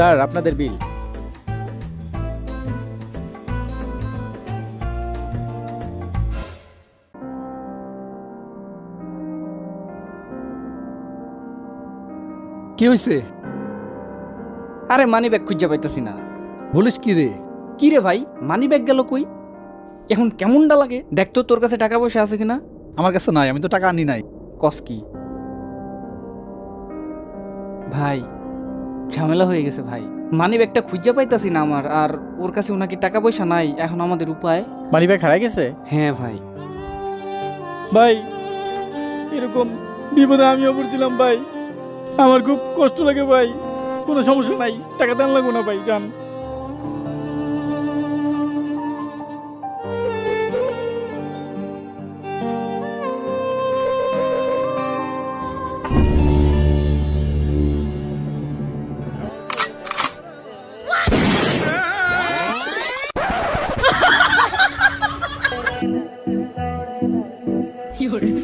Sir আপনাদের বিল। কি হয়েছে আরে মানি ব্যাগ খুঁজে পাইতেছি না। বলিস কি রে? কি রে ভাই মানি ব্যাগ গেল কই? এখন কেমনটা লাগে? দেখ তো তোর কাছে টাকা পয়সা আছে কিনা? আমার কাছে নাই আমি তো টাকা আনি নাই। কস কি? ভাই ঝামেলা হয়ে গেছে ভাই। মানি ব্যাগটা খুঁজে পাইতাছি না আমার আর ওর কাছে ওনাকে টাকা পয়সা নাই এখন আমাদের উপায়। মানি ব্যাগ হারাই গেছে? হ্যাঁ ভাই। ভাই এরকম বিপদে আমিও পড়ছিলাম ভাই। আমার খুব কষ্ট লাগে ভাই। কোনো সমস্যা নাই টাকা দেন লাগবো না ভাই যান। 有人。